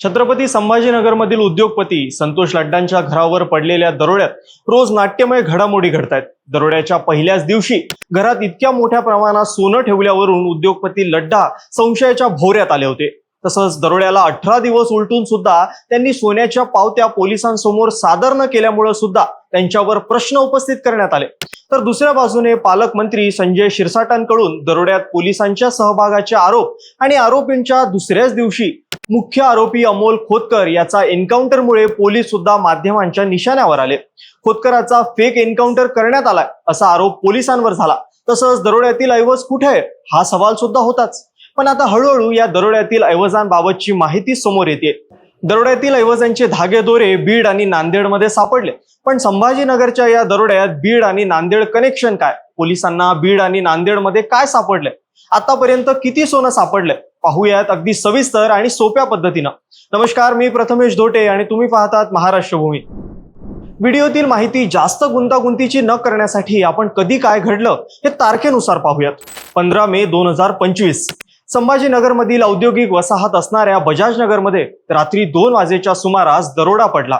छत्रपती संभाजीनगरमधील उद्योगपती संतोष लड्डांच्या घरावर पडलेल्या दरोड्यात रोज नाट्यमय घडामोडी घडत आहेत दरोड्याच्या पहिल्याच दिवशी घरात इतक्या मोठ्या प्रमाणात सोनं ठेवल्यावरून उद्योगपती लड्डा संशयाच्या भोवऱ्यात आले होते. तसंच दरोड्याला अठरा दिवस उलटून सुद्धा त्यांनी सोन्याच्या पावत्या पोलिसांसमोर सादर न केल्यामुळे सुद्धा त्यांच्यावर प्रश्न उपस्थित करण्यात आले. तर दुसऱ्या बाजूने पालकमंत्री संजय शिरसाटांकडून दरोड्यात पोलिसांच्या सहभागाचे आरोप आणि आरोपींच्या दुसऱ्याच दिवशी मुख्य आरोपी अमोल खोतकर याचा एन्काउंटरमुळे पोलीस सुद्धा माध्यमांच्या निशाण्यावर आले. खोतकराचा फेक एन्काउंटर करण्यात आलाय असा आरोप पोलिसांवर झाला. तसंच दरोड्यातील ऐवज कुठे आहे? हा सवाल सुद्धा होताच. पण आता हळूहळू या दरोड्यातील ऐवजांबाबतची माहिती समोर येते दरोड्यातील ऐवजांचे धागे दोरे बीड आणि नांदेडमध्ये सापडले. पण संभाजीनगरच्या या दरोड्यात बीड आणि नांदेड कनेक्शन काय? पोलिसांना बीड आणि नांदेडमध्ये काय सापडले आतापर्यंत किती सोनं सापडलंय? पाहूयात. अगदी सविस्तर आणि सोप्या पद्धतीनं. नमस्कार मी प्रथमेश धोटे आणि तुम्ही पाहतात महाराष्ट्र भूमी व्हिडिओतील माहिती जास्त गुंतागुंतीची न करण्यासाठी आपण कधी काय घडलं हे तारखेनुसार पाहूयात. पंधरा मे दोन हजार पंचवीस. संभाजीनगरमधील औद्योगिक वसाहत असणाऱ्या बजाजनगरमध्ये रात्री दोन वाजेच्या सुमारास दरोडा पडला.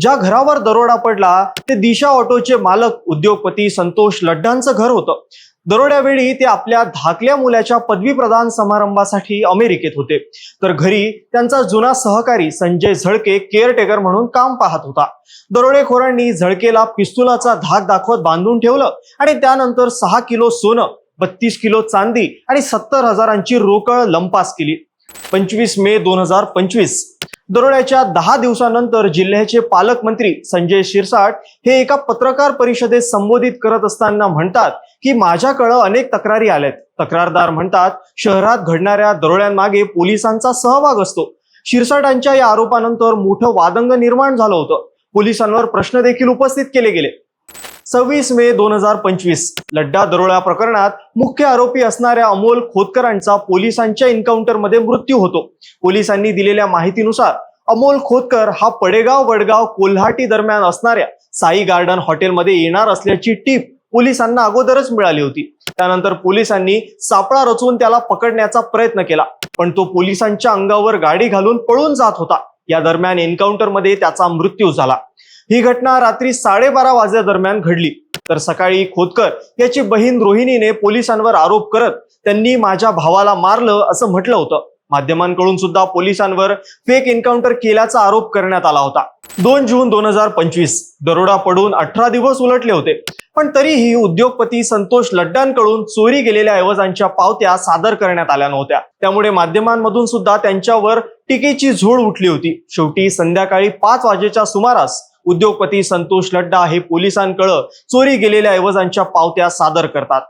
ज्या घरावर दरोडा पडला ते दिशा ऑटोचे मालक उद्योगपती संतोष लड्डांचं घर होतं. दरोड्यावेळी ते आपल्या धाकल्या मुलाच्या पदवी प्रदान समारंभासाठी अमेरिकेत होते. तर घरी त्यांचा जुना सहकारी संजय झळके केअरटेकर म्हणून काम पाहत होता. दरोडेखोरांनी झळकेला पिस्तुलाचा धाक दाखवत बांधून ठेवलं आणि त्यानंतर सहा किलो सोनं बत्तीस किलो चांदी आणि सत्तर हजारांची रोकळ लंपास केली. पंचवीस मे दोन हजार पंचवीस. दरोड्याच्या दहा दिवसानंतर जिल्ह्याचे पालकमंत्री संजय शिरसाट हे एका पत्रकार परिषदेत संबोधित करत असताना म्हणतात की माझ्याकडं अनेक तक्रारी आल्यात. तक्रारदार म्हणतात शहरात घडणाऱ्या दरोड्यांमागे पोलिसांचा सहभाग असतो. शिरसाटांच्या या आरोपानंतर मोठं वादंग निर्माण झालं होतं. पोलिसांवर प्रश्न देखील उपस्थित केले गेले. सव्वीस मे दोन हजार पंचवीस. लड्डा दरोळ्या प्रकरणात मुख्य आरोपी असणाऱ्या अमोल खोतकरांचा पोलिसांच्या एन्काउंटरमध्ये मृत्यू होतो. पोलिसांनी दिलेल्या माहितीनुसार अमोल खोतकर हा पडेगाव वडगाव कोल्हाटी दरम्यान असणाऱ्या साई गार्डन हॉटेलमध्ये येणार असल्याची टीप पोलिसांना अगोदरच मिळाली होती. त्यानंतर पोलिसांनी सापळा रचून त्याला पकडण्याचा प्रयत्न केला पण तो पोलिसांच्या अंगावर गाडी घालून पळून जात होता. या दरम्यान एन्काउंटरमध्ये त्याचा मृत्यू झाला. ही घटना रात्री साडेबारा वाजल्यादरम्यान घडली. तर सकाळी खोतकर याची बहीण रोहिणीने पोलिसांवर आरोप करत त्यांनी माझ्या भावाला मारलं असं म्हटलं होतं. माध्यमांकडून सुद्धा पोलिसांवर फेक एन्काउंटर केल्याचा आरोप करण्यात आला होता. दोन जून दोन हजार पंचवीस दरोडा पडून अठरा दिवस उलटले होते. पण तरीही उद्योगपती संतोष लड्डांकडून चोरी गेलेल्या ऐवजांच्या पावत्या सादर करण्यात आल्या नव्हत्या. त्यामुळे माध्यमांमधून सुद्धा त्यांच्यावर टीकेची झोड उठली होती. शेवटी संध्याकाळी पाच वाजेच्या सुमारास उद्योगपती संतोष लड्डा हे पोलिसांकडे चोरी गेलेल्या ऐवजांच्या पावत्या सादर करतात.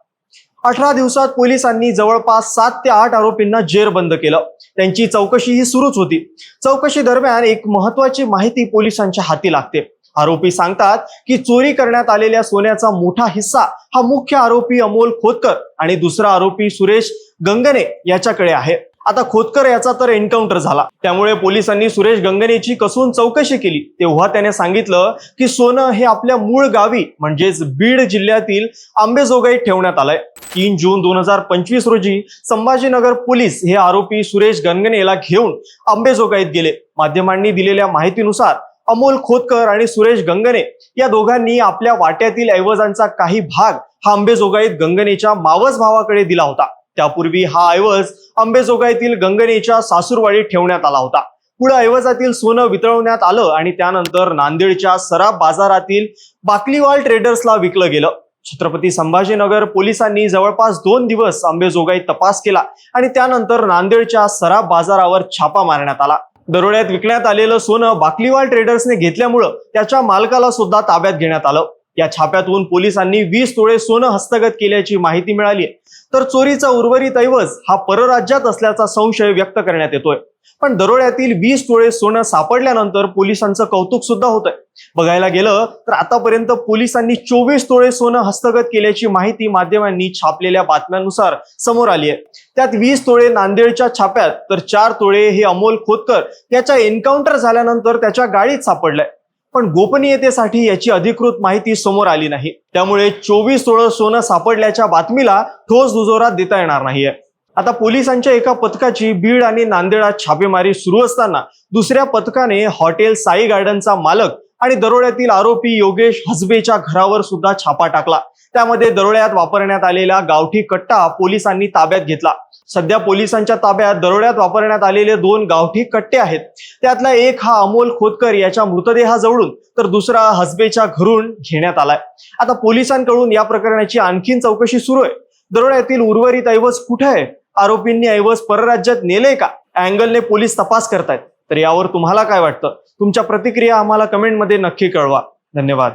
अठरा दिवसात पोलिसांनी जवळपास सात ते आठ आरोपींना जेरबंद केलं. त्यांची चौकशी ही सुरूच होती. चौकशी दरम्यान एक महत्वाची माहिती पोलिसांच्या हाती लागते. आरोपी सांगतात की चोरी करण्यात आलेल्या सोन्याचा मोठा हिस्सा हा मुख्य आरोपी अमोल खोतकर आणि दुसरा आरोपी सुरेश गंगने याच्याकडे आहे. आता खोतकर याचा तर एन्काउंटर झाला. त्यामुळे पोलिसांनी सुरेश गंगनेची कसून चौकशी केली. तेव्हा त्याने सांगितलं की सोनं हे आपल्या मूळ गावी म्हणजेच बीड जिल्ह्यातील आंबेजोगाईत ठेवण्यात आलंय. तीन जून दोन हजार पंचवीस रोजी संभाजीनगर पोलीस हे आरोपी सुरेश गंगनेला घेऊन आंबेजोगाईत गेले. माध्यमांनी दिलेल्या माहितीनुसार अमोल खोतकर आणि सुरेश गंगने या दोघांनी आपल्या वाट्यातील ऐवजांचा काही भाग हा आंबेजोगाईत गंगनेच्या मावस भावाकडे दिला होता. त्यापूर्वी हा ऐवज आंबेजोगाईतील गंगनेच्या सासूरवाडीत ठेवण्यात आला होता. पुढे ऐवजातील सोनं वितळवण्यात आलं आणि त्यानंतर नांदेडच्या सराफ बाजारातील बाकलीवाल ट्रेडर्सला विकलं गेलं. छत्रपती संभाजीनगर पोलिसांनी जवळपास दोन दिवस आंबेजोगाईत तपास केला आणि त्यानंतर नांदेडच्या सराफ बाजारावर छापा मारण्यात आला. दरोड्यात विकण्यात आलेलं सोनं बाकलीवाल ट्रेडर्सने घेतल्यामुळं त्याच्या मालकाला सुद्धा ताब्यात घेण्यात आलं. या छाप्यातून पोलिसांनी वीस तोळे सोनं हस्तगत केल्याची माहिती मिळाली तर चोरीचा उर्वरित ऐवज हा परराज्यात असल्याचा संशय व्यक्त करण्यात येतोय. पण दरोड्यातील वीस तोळे सोनं सापडल्यानंतर पोलिसांचं कौतुक सुद्धा होत आहे बघायला गेलं तर आतापर्यंत पोलिसांनी चोवीस तोळे सोनं हस्तगत केल्याची माहिती माध्यमांनी छापलेल्या बातम्यांनुसार समोर आली आहे त्यात वीस तोळे नांदेडच्या छाप्यात तर चार तोळे हे अमोल खोतकर याच्या एन्काउंटर झाल्यानंतर त्याच्या गाडीत सापडलंय. पण गोपनीयतेसाठी याची अधिकृत माहिती समोर आली नाही. त्यामुळे चोवीस तोळं सोनं सापडल्याच्या बातमीला ठोस दुजोरा देता येणार नाहीये. आता पोलिसांच्या एका पथकाची बीड आणि नांदेडात छापेमारी सुरू असताना दुसऱ्या पथकाने हॉटेल साई गार्डनचा मालक आणि दरोड्यातील आरोपी योगेश हजबेच्या घरावर सुद्धा छापा टाकला. त्यामध्ये दरोड्यात वापरण्यात आलेला गावठी कट्टा पोलिसांनी ताब्यात घेतला. सध्या पोलिसांच्या ताब्यात दरोड्यात वापरण्यात आलेले दोन गावठी कट्टे आहेत. त्यातला एक हा अमोल खोतकर याच्या मृतदेहाजवळून तर दुसरा हजबेच्या घरून घेण्यात आलाय. आता पोलिसांकडून या प्रकरणाची आणखीन चौकशी सुरू आहे. दरोड्यातील उर्वरित ऐवज कुठे आहे? आरोपींनी ऐवज परराज्यात नेले का? अँगलने पोलीस तपास करतायत. तर यावर तुम्हाला काय वाटतं? तुमच्या प्रतिक्रिया आम्हाला कमेंटमध्ये नक्की कळवा. धन्यवाद.